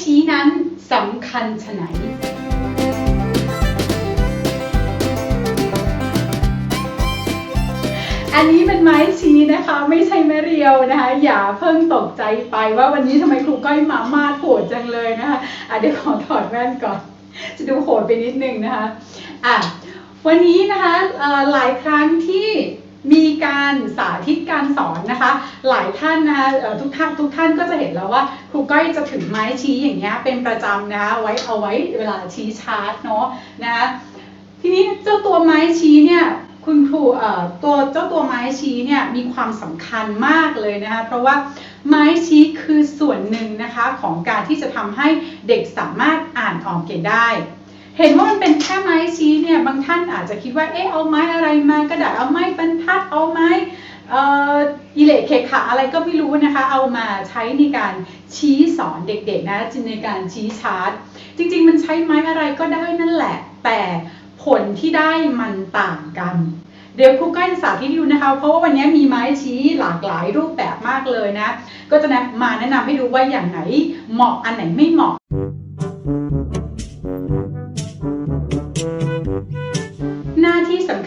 ชี้นั้นสำคัญชะไหนอันนี้เป็นไม้ชี้นะคะ ไม่ใช่แม่เรียวนะคะ อย่าเพิ่งตกใจไปว่าวันนี้ทำไมครูก้อยมามาดโหดจังเลยนะคะอะเดี๋ยวขอถอดแว่นก่อน จะดูโหดไปนิดนึงนะคะอะวันนี้นะคะหลายครั้งที่ มีการสาธิตการสอนนะคะ หลายท่านนะคะทุกท่านทุกท่านก็จะเห็นแล้วว่าครูก้อยจะถือไม้ชี้อย่างเงี้ยเป็นประจำนะคะไว้เอาไว้เวลาชี้ชาร์ตเนาะนะคะทีนี้เจ้าตัวไม้ชี้เนี่ยคุณครูเอ่อตัวเจ้าตัวไม้ชี้เนี่ยมีความสำคัญมากเลยนะคะเพราะว่าไม้ชี้คือส่วนหนึ่งนะคะของการที่จะทำให้เด็กสามารถอ่านออกเขียนได้ เห็นว่ามันเป็นแค่ไม้ชี้เนี่ยบางท่านอาจจะคิดว่าเอ๊ะเอาไม้อะไรมากระดาษเอาไม้บรรทัดเอาไม้เอ่อิเล็กเคขาอะไรก็ไม่รู้นะคะ เอามาใช้ในการชี้สอนเด็กๆนะจินในการชี้ชาร์ตจริงๆ มันใช้ไม้อะไรก็ได้นั่นแหละ แต่ผลที่ได้มันต่างกัน เดี๋ยวครูก้อยจะสาธิตให้ดูนะคะ เพราะว่าวันนี้มีไม้ชี้หลากหลายรูปแบบมากเลยนะ ก็จะนะมาแนะนำให้ดูว่าอย่างไหนเหมาะอันไหนไม่เหมาะ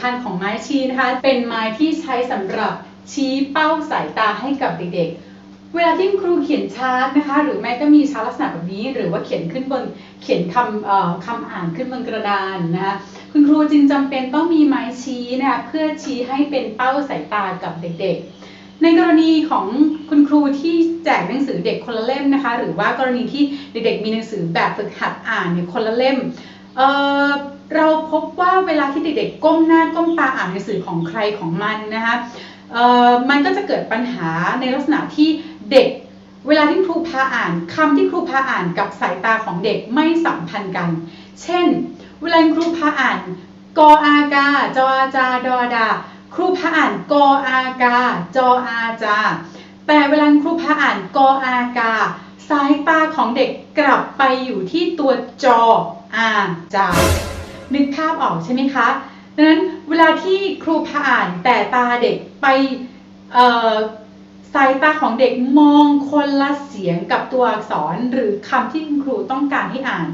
คัญของไม้ชี้นะคะ เป็นไม้ที่ใช้สำหรับชี้เป้าสายตาให้กับเด็กๆ เวลาที่ครูเขียนชาร์ตนะคะ หรือแม้ก็มีชาร์ตลักษณะแบบนี้ หรือว่าเขียนขึ้นบนเขียนคำคำอ่านขึ้นบนกระดานนะคะคุณครูจึงจำเป็นต้องมีไม้ชี้นะคะเพื่อชี้ให้เป็นเป้าสายตากับเด็กๆ ในกรณีของคุณครูที่แจกหนังสือเด็กคนละเล่มนะคะ หรือว่ากรณีที่เด็กๆมีหนังสือแบบฝึกหัดอ่านเนี่ยคนละเล่ม เเราพบว่าเวลาที่เด็กๆก้มหน้าก้มตาอ่านหนังสือของใครของมันนะคะมันก็จะเกิดปัญหาในลักษณะที่เด็ก เวลาที่ครูพาอ่านคำที่ครูพาอ่านกับสายตาของเด็กไม่สัมพันธ์กัน เช่น เวลาครูพาอ่านกออากาจออาจาดอดา ครูพาอ่านกออากาจออาจา แต่เวลาครูพาอ่านกออากา สายตาของเด็กกลับไปอยู่ที่ตัวจอ อ่าจานึกภาพออกใช่ไหมคะดังนั้นเวลาที่ครูพาอ่านแต่ตาเด็กไปเอ่อสายตาของเด็กมองคนละเสียงกับตัวอักษรหรือคำที่คุณครูต้องการให้อ่าน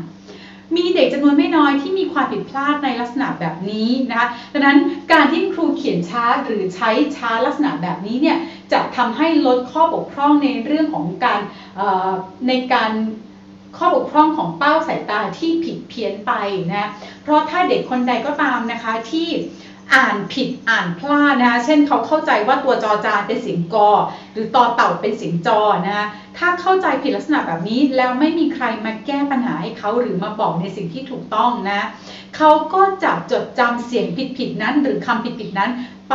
มีเด็กจำนวนไม่น้อยที่มีความผิดพลาดในลักษณะแบบนี้นะคะดังนั้นการที่ครูเขียนช้าหรือใช้ช้าลักษณะแบบนี้เนี่ยจะทำให้ลดข้อบกพร่องในเรื่องของการในการ ข้อบกพร่องของเป้าสายตาที่ผิดเพี้ยนไปนะ เพราะถ้าเด็กคนใดก็ตามนะคะที่อ่านผิดอ่านพลาดนะ เช่นเขาเข้าใจว่าตัวจอจานเป็นเสียงกอ หรือต่อเต่าเป็นเสียงจอนะ ถ้าเข้าใจผิดลักษณะแบบนี้ แล้วไม่มีใครมาแก้ปัญหาให้เขาหรือมาบอกในสิ่งที่ถูกต้องนะ เขาก็จะจดจำเสียงผิดๆนั้น หรือคำผิดๆนั้นไป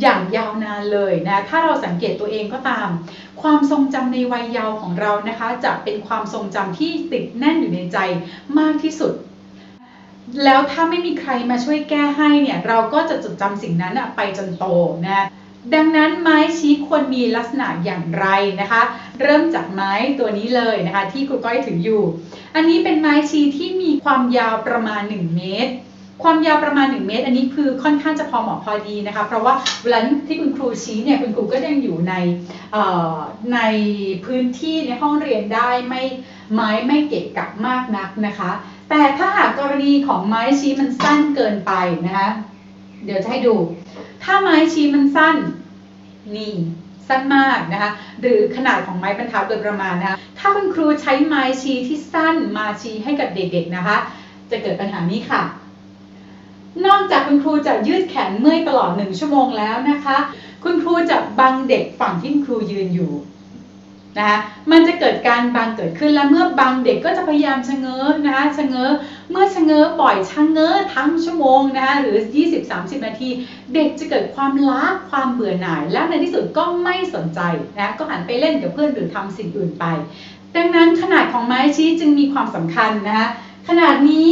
อย่างยาวนานเลยนะ ถ้าเราสังเกตตัวเองก็ตาม ความทรงจำในวัยเยาว์ของเรานะคะ จะเป็นความทรงจำที่ติดแน่นอยู่ในใจมากที่สุด แล้วถ้าไม่มีใครมาช่วยแก้ให้เนี่ย เราก็จะจดจำสิ่งนั้นไปจนโตนะดังนั้นไม้ชี้ควรมีลักษณะอย่างไรนะคะ เริ่มจากไม้ตัวนี้เลยนะคะ ที่ครูก้อยถืออยู่ อันนี้เป็นไม้ชี้ที่มีความยาวประมาณ 1 เมตร ความยาวประมาณ 1 เมตร อันนี้คือค่อนข้างจะพอเหมาะพอดีนะคะ เพราะว่าเวลาที่คุณครูชี้เนี่ยคุณครูก็ยังอยู่ในในพื้นที่ในห้องเรียนได้ไม่ไม้ไม่เกะกะมากนักนะคะ แต่ถ้าหากกรณีของไม้ชี้มันสั้นเกินไปนะคะเดี๋ยวจะให้ดู ถ้าไม้ชี้มันสั้นนี่สั้นมากนะคะ หรือขนาดของไม้บรรทัดโดยประมาณนะคะ ถ้าคุณครูใช้ไม้ชี้ที่สั้นมาชี้ให้กับเด็กๆนะคะ จะเกิดปัญหานี้ค่ะ นอกจากคุณครูจะยืดแขนเมื่อยตลอดหนึ่งชั่วโมงแล้วนะคะ คุณครูจะบังเด็กฝั่งที่คุณครูยืนอยู่นะคะมันจะเกิดการบังเกิดขึ้นและเมื่อบังเด็กก็จะพยายามชะเง้อนะคะชะเง้อเมื่อชะเง้อบ่อยชะเง้อทั้งชั่วโมงนะคะหรือ 20-30 นาที เด็กจะเกิดความล้าความเบื่อหน่าย และในที่สุดก็ไม่สนใจนะก็หันไปเล่นกับเพื่อนหรือทำสิ่งอื่นไป ดังนั้นขนาดของไม้ชี้จึงมีความสำคัญนะคะขนาดนี้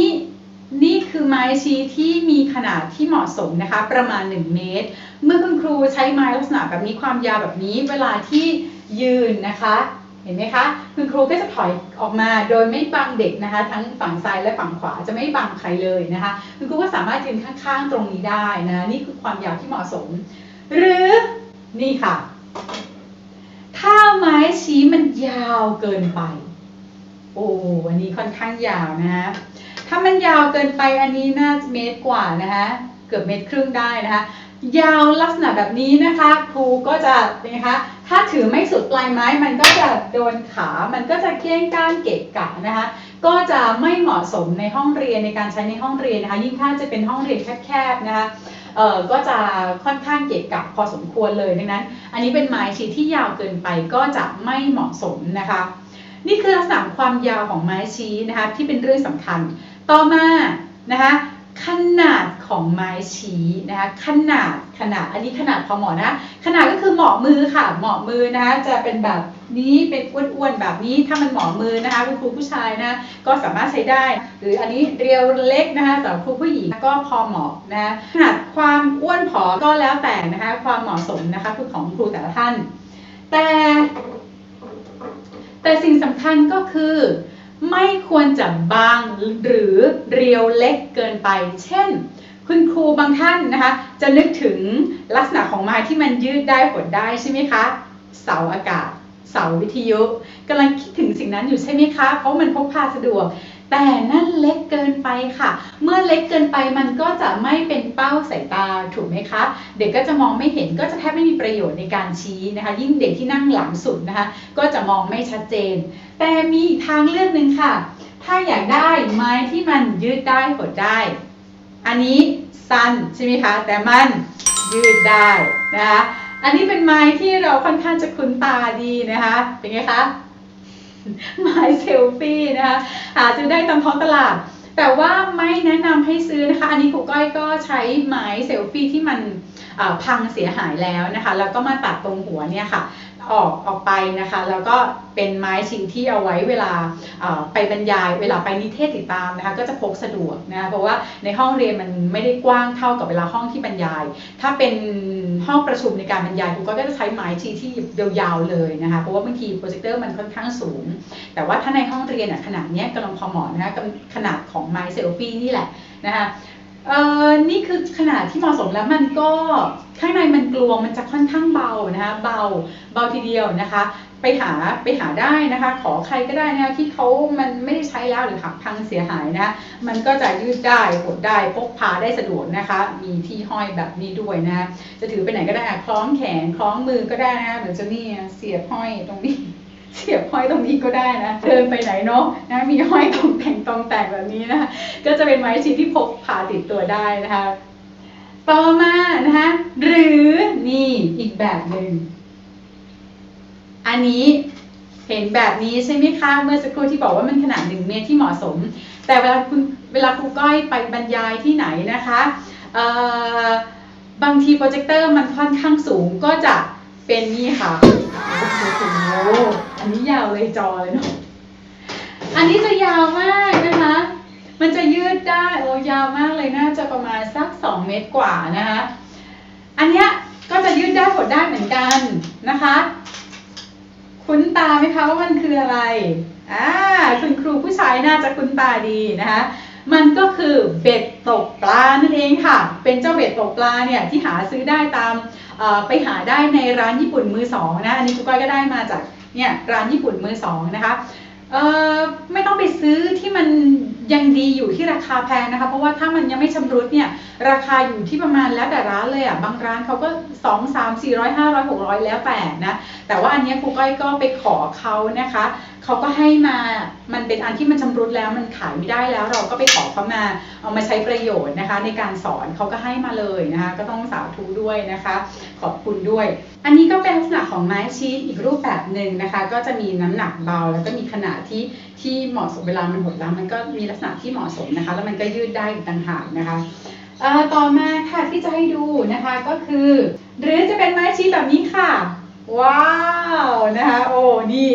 นี่คือไม้ชี้ที่มีขนาดที่เหมาะสมนะคะ ประมาณ 1 เมตร เมื่อคุณครูใช้ไม้ลักษณะแบบนี้ความยาวแบบนี้ เวลาที่ยืนนะคะ เห็นไหมคะ คุณครูก็จะถอยออกมาโดยไม่บังเด็กนะคะ ทั้งฝั่งซ้ายและฝั่งขวาจะไม่บังใครเลยนะคะ คุณครูก็สามารถยืนข้างๆตรงนี้ได้นะนี่คือความยาวที่เหมาะสม หรือนี่ค่ะ ถ้าไม้ชี้มันยาวเกินไป โอ้อันนี้ค่อนข้างยาวนะฮะถ้ามันยาวเกินไปอันนี้น่าจะเมตรกว่านะคะ เกือบเมตรครึ่งได้นะคะ ยาวลักษณะแบบนี้นะคะ ครูก็จะนไงคะ ถ้าถือไม่สุดปลายไม้มันก็จะโดนขา มันก็จะเกี้ยงก้านเกะกะนะคะ ก็จะไม่เหมาะสมในห้องเรียนในการใช้ในห้องเรียนนะคะ ยิ่งถ้าจะเป็นห้องเรียนแคบๆนะคะเอ่อก็จะค่อนข้างเกะกะพอสมควรเลยดังนั้น อันนี้เป็นไม้ชี้ที่ยาวเกินไปก็จะไม่เหมาะสมนะคะ นี่คือลักษณะความยาวของไม้ชี้นะคะที่เป็นเรื่องสำคัญ ต่อมานะคะขนาดของไม้ชี้นะคะขนาดขนาดอันนี้ขนาดพอเหมาะนะขนาดก็คือเหมาะมือค่ะเหมาะมือนะคะจะเป็นแบบนี้เป็นอ้วนๆแบบนี้ถ้ามันเหมาะมือนะคะคุณครูผู้ชายนะก็สามารถใช้ได้ หรืออันนี้เรียวเล็กนะคะสำหรับครูผู้หญิงก็พอเหมาะนะะขนาดความอ้วนผอมก็แล้วแต่นะคะความเหมาะสมนะคะคือของครูแต่ละท่าน แต่ แต่สิ่งสำคัญก็คือ ไม่ควรจะบางหรือเรียวเล็กเกินไป เช่น คุณครูบางท่านนะคะ จะนึกถึงลักษณะของไม้ที่มันยืดได้หดได้ใช่ไหมคะ เสาอากาศ เสาวิทยุกำลังคิดถึงสิ่งนั้นอยู่ใช่ไหมคะ เพราะมันพกพาสะดวก แต่นั่นเล็กเกินไปค่ะ เมื่อเล็กเกินไปมันก็จะไม่เป็นเป้าสายตาถูกไหมคะ เด็กก็จะมองไม่เห็นก็จะแทบไม่มีประโยชน์ในการชี้นะคะ ยิ่งเด็กที่นั่งหลังสุดนะคะ ก็จะมองไม่ชัดเจน แต่มีทางเลือกหนึ่งค่ะ ถ้าอยากได้ไม้ที่มันยืดได้หดได้ อันนี้สั้นใช่ไหมคะ แต่มันยืดได้นะคะ อันนี้เป็นไม้ที่เราค่อนข้างจะคุ้นตาดีนะคะ เป็นไงคะ ไม้เซลฟี่นะคะหาซื้อได้ตามท้องตลาด แต่ว่าไม่แนะนำให้ซื้อนะคะ อันนี้ครูก้อยก็ใช้ไม้เซลฟี่ที่มันพังเสียหายแล้วนะคะ แล้วก็มาตัดตรงหัวเนี่ยค่ะ ออกออกไปนะคะ แล้วก็เป็นไม้ชิ้ที่เอาไว้เวลาไปบรรยาย เวลาไปนิเทศติดตามนะคะ ก็จะพกสะดวกนะคะเพราะว่าในห้องเรียนมันไม่ได้กว้างเท่ากับเวลาห้องที่บรรยาย ถ้าเป็นห้องประชุมในการบรรยายครูก็จะใช้ไม้ชี้ที่ยาวๆเลยนะคะ เพราะว่าบางทีโปรเจคเตอร์มันค่อนข้างสูง แต่ว่าถ้าในห้องเรียนขนาดนี้กำลังพอเหมาะนะคะขนาดของไม้เซลฟี่นี่แหละนะคะ เออนี่คือขนาดที่เหมาะสมแล้วมันก็ข้างในมันกลวงมันจะค่อนข้างเบานะคะเบาเบาทีเดียวนะคะ ไปหาไปหาได้นะคะ ขอใครก็ได้นะคะที่เขามันไม่ได้ใช้แล้วหรือหักพังเสียหายนะ มันก็จะยืดได้หดได้พกพาได้สะดวกนะคะ มีที่ห้อยแบบนี้ด้วยนะ จะถือไปไหนก็ได้คล้องแขนคล้องมือก็ได้นะหรือจะนี่เสียบห้อยตรงนี้ เสียบห้อยตรงนี้ก็ได้นะ เดินไปไหนเนาะนะมีห้อยตรงแต่งตรงแต่งแบบนี้นะคะก็จะเป็นไม้ชิ้นที่พกพาติดตัวได้นะคะ ต่อมานะคะหรือนี่อีกแบบหนึ่งอันนี้เห็นแบบนี้ใช่ไหมคะเมื่อสักครู่ที่บอกว่ามันขนาดหนึ่งเมตรที่เหมาะสม แต่เวลาคุณเวลาครูก้อยไปบรรยายที่ไหนนะคะบางทีโปรเจคเตอร์มันค่อนข้างสูงก็จะเป็นนี่ค่ะโอ้โห อันนี้ยาวเลยจอเลยเนาะอันนี้จะยาวมากนะคะ มันจะยืดได้โอ้ยาวมากเลยน่าจะประมาณสัก 2 เมตรกว่านะคะ อันเนี้ยก็จะยืดได้หดได้เหมือนกันนะคะ คุ้นตาไหมคะว่ามันคืออะไรอ่าคุณครูผู้ชายน่าจะคุ้นตาดีนะคะ มันก็คือเบ็ดตกปลานั่นเองค่ะ เป็นเจ้าเบ็ดตกปลาเนี่ยที่หาซื้อได้ตามไปหาได้ในร้านญี่ปุ่นมือสองนะ อันนี้ครูก้อยก็ได้มาจาก เนี่ยร้านญี่ปุ่นมือสองนะคะไม่ต้องไปซื้อที่มันยังดีอยู่ที่ราคาแพงนะคะ เพราะว่าถ้ามันยังไม่ชำรุดเนี่ยราคาอยู่ที่ประมาณแล้วแต่ร้านเลยอะบางร้านเขาก็ 2 3 4 0 0 500 600 แล้วแต่นะแต่ว่าอันนี้ครูก้อยก็ไปขอเขานะคะ เขาก็ให้มา มันเป็นอันที่มันชำรุดแล้วมันขายไม่ได้แล้ว เราก็ไปขอเขามา เอามาใช้ประโยชน์นะคะ ในการสอนเขาก็ให้มาเลยนะคะ ก็ต้องสาธุด้วยนะคะ ขอบคุณด้วย อันนี้ก็เป็นลักษณะของไม้ชีสอีกรูปแบบหนึ่งนะคะ ก็จะมีน้ำหนักเบา แล้วก็มีขนาดที่ที่เหมาะสมเวลามันหดแล้วมันก็มีลักษณะที่เหมาะสมนะคะ แล้วมันก็ยืดได้อีกต่างหากนะคะต่อมาค่ะที่จะให้ดูนะคะก็คือ หรือจะเป็นไม้ชีสแบบนี้ค่ะ ว้าวนะคะโอ้นี่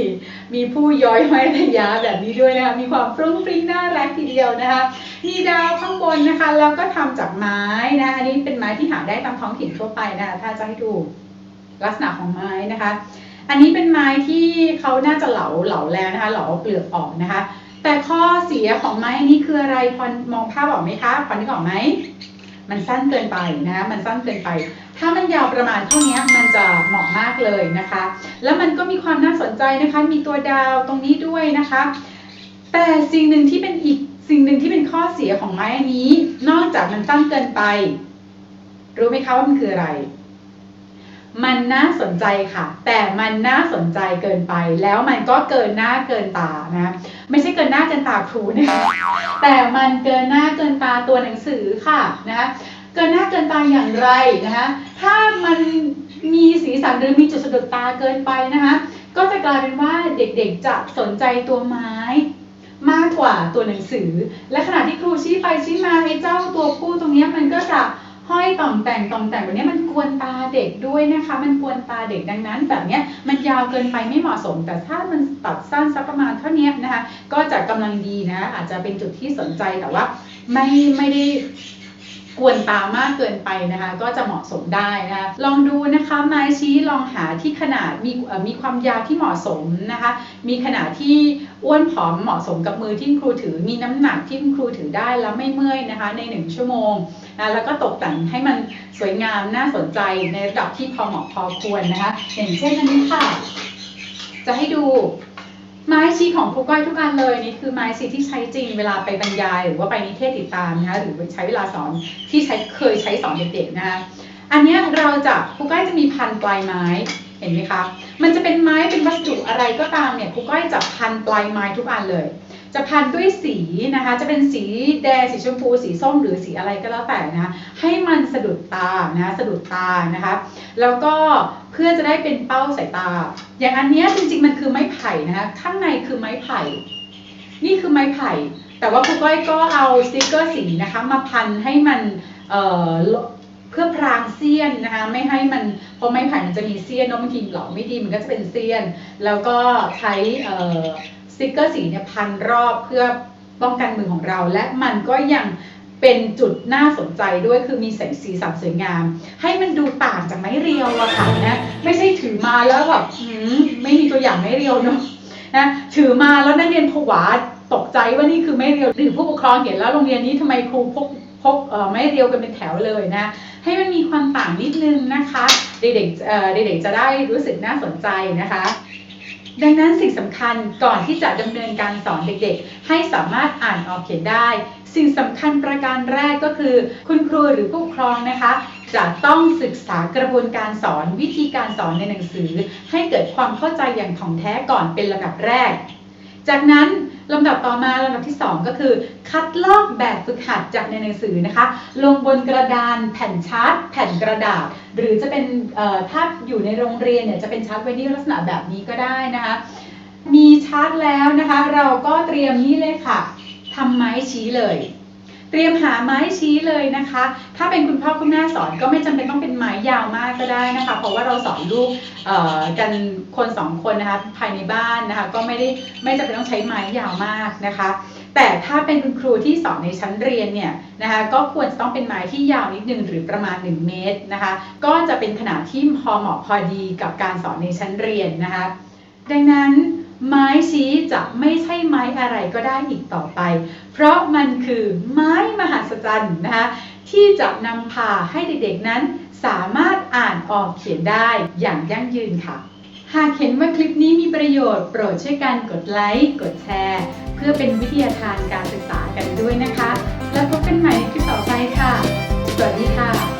มีผู้ย้อยห้อยระยะแบบนี้ด้วยนะคะมีความฟรุ้งฟริ้งน่ารักทีเดียวนะคะมีดาวข้างบนนะคะแล้วก็ทำจากไม้นะอันนี้เป็นไม้ที่หาได้ตามท้องถิ่นทั่วไปนะคะถ้าจะให้ดูลักษณะของไม้นะคะ อันนี้เป็นไม้ที่เขาน่าจะเหลาเหลาแล้วนะคะเหลาเอาเปลือกออกนะคะ แต่ข้อเสียของไม้อันนี้คืออะไรพอมองภาพออกไหมคะพอนึกออกไหม มันสั้นเกินไปนะคะมันสั้นเกินไป ถ้ามันยาวประมาณเท่านี้มันจะเหมาะมากเลยนะคะ แล้วมันก็มีความน่าสนใจนะคะ มีตัวดาวตรงนี้ด้วยนะคะ แต่สิ่งหนึ่งที่เป็นอีกสิ่งหนึ่งที่เป็นข้อเสียของไม้อันนี้ นอกจากมันสั้นเกินไป รู้ไหมคะว่ามันคืออะไร มันน่าสนใจค่ะ แต่มันน่าสนใจเกินไป แล้วมันก็เกินหน้าเกินตานะ ไม่ใช่เกินหน้าเกินตาครูนะคะแต่มันเกินหน้าเกินตาตัวหนังสือค่ะนะคะเกินหน้าเกินตาอย่างไรนะคะถ้ามันมีสีสันหรือมีจุดสะดุดตาเกินไปนะคะก็จะกลายเป็นว่าเด็กๆจะสนใจตัวไม้มากกว่าตัวหนังสือ และขณะที่ครูชี้ไปชี้มาไอ้เจ้าตัวผู้ตรงเนี้ยมันก็จะ ห้อยต่อมแต่งต่อมแต่งแบบนี้มันกวนตาเด็กด้วยนะคะ มันกวนตาเด็กดังนั้น แบบนี้มันยาวเกินไปไม่เหมาะสม แต่ถ้ามันตัดสั้นสักประมาณเท่านี้นะคะ ก็จะกำลังดีนะ อาจจะเป็นจุดที่สนใจแต่ว่าไม่ไม่ได้กวนตามากเกินไปนะคะ ก็จะเหมาะสมได้นะคะลองดูนะคะไม้ชี้ลองหาที่ขนาดมีมีความยาวที่เหมาะสมนะคะ มีขนาดที่อ้วนผอมเหมาะสมกับมือที่ครูถือ มีน้ำหนักที่คุณครูถือได้แล้วไม่เมื่อยนะคะ ในหนึ่งชั่วโมง นะแล้วก็ตกแต่งให้มันสวยงามน่าสนใจในระดับที่พอเหมาะพอควรนะคะ อย่างเช่นอันนี้ค่ะ จะให้ดูไม้ชี้ของครูก้อยทุกอันเลยนี่คือไม้ชี้ที่ใช้จริงเวลาไปบรรยาย หรือว่าไปนิเทศติดตามนะคะหรือใช้เวลาสอนที่ใช้เคยใช้สอนเด็กๆนะคะอันนี้เราจะครูก้อยจะมีพันปลายไม้เห็นไหมคะมันจะเป็นไม้เป็นวัสดุอะไรก็ตามเนี่ยครูก้อยจะพันปลายไม้ทุกอันเลย จะพันด้วยสีนะคะ จะเป็นสีแดงสีชมพู สีส้มหรือสีอะไรก็แล้วแต่นะคะให้มันสะดุดตานะคะสะดุดตานะคะ แล้วก็เพื่อจะได้เป็นเป้าสายตา อย่างอันเนี้ยจริงๆมันคือไม้ไผ่นะคะข้างในคือไม้ไผ่ นี่คือไม้ไผ่ แต่ว่าครูก้อยก็เอาสติกเกอร์สีนะคะ มาพันให้มันเอ่อเพื่อพรางเสี้ยนนะคะไม่ให้มัน เพราะไม้ไผ่มันจะมีเสี้ยนเนอะบางทีเหลาไม่ดีมันก็จะเป็นเสี้ยน แล้วก็ใช้สติกเกอร์สีเนี่ยพันรอบเพื่อป้องกันมือของเรา และมันก็ยังเป็นจุดน่าสนใจด้วยคือมีแสงสีสันสวยงาม ให้มันดูต่างจากไม้เรียวอะค่ะนะไม่ใช่ถือมาแล้วแบบไม่มีตัวอย่างไม้เรียวเนาะนะถือมาแล้วนักเรียนผวาตกใจว่านี่คือไม้เรียวหรือผู้ปกครองเห็นแล้วโรงเรียนนี้ทำไมครูพก พกไม้เรียวกันเป็นแถวเลยนะ ให้มันมีความต่างนิดนึงนะคะ เด็กๆเด็กๆจะได้รู้สึกน่าสนใจนะคะดังนั้นสิ่งสำคัญก่อนที่จะดำเนินการสอนเด็กๆ ให้สามารถอ่านออกเขียนได้ สิ่งสำคัญประการแรกก็คือ คุณครูหรือผู้ปกครองนะคะ จะต้องศึกษากระบวนการสอนวิธีการสอนในหนังสือ ให้เกิดความเข้าใจอย่างถ่องแท้ก่อนเป็นลำดับแรก จากนั้นลำดับต่อมาลำดับที่ 2 ก็คือ คัดลอกแบบฝึกหัดจากในหนังสือนะคะ ลงบนกระดานแผ่นชาร์ตแผ่นกระดาษ หรือจะเป็นถ้าอยู่ในโรงเรียนเนี่ยจะเป็นชาร์ตไวนิลลักษณะแบบนี้ก็ได้นะคะ มีชาร์ตแล้วนะคะ เราก็เตรียมนี่เลยค่ะทำไม้ชี้เลย เตรียมหาไม้ชี้เลยนะคะ ถ้าเป็นคุณพ่อคุณแม่สอนก็ไม่จำเป็นต้องเป็นไม้ยาวมากก็ได้นะคะ เพราะว่าเราสอนลูกกันคนสองคนนะคะภายในบ้านนะคะ ก็ไม่ได้ไม่จำเป็นต้องใช้ไม้ยาวมากนะคะ แต่ถ้าเป็นคุณครูที่สอนในชั้นเรียนเนี่ยนะคะก็ควรจะต้องเป็นไม้ที่ยาวนิดนึงหรือประมาณ 1 เมตรนะคะ ก็จะเป็นขนาดที่พอเหมาะพอดีกับการสอนในชั้นเรียนนะคะ ดังนั้น ไม้ชี้จะไม่ใช่ไม้อะไรก็ได้อีกต่อไป เพราะมันคือไม้มหัศจรรย์นะคะที่จะนำพาให้เด็กๆนั้น สามารถอ่านออกเขียนได้อย่างยั่งยืนค่ะ หากเห็นว่าคลิปนี้มีประโยชน์โปรดช่วยกันกดไลค์กดแชร์ เพื่อเป็นวิทยาทานการศึกษากันด้วยนะคะ แล้วพบกันใหม่ในคลิปต่อไปค่ะ สวัสดีค่ะ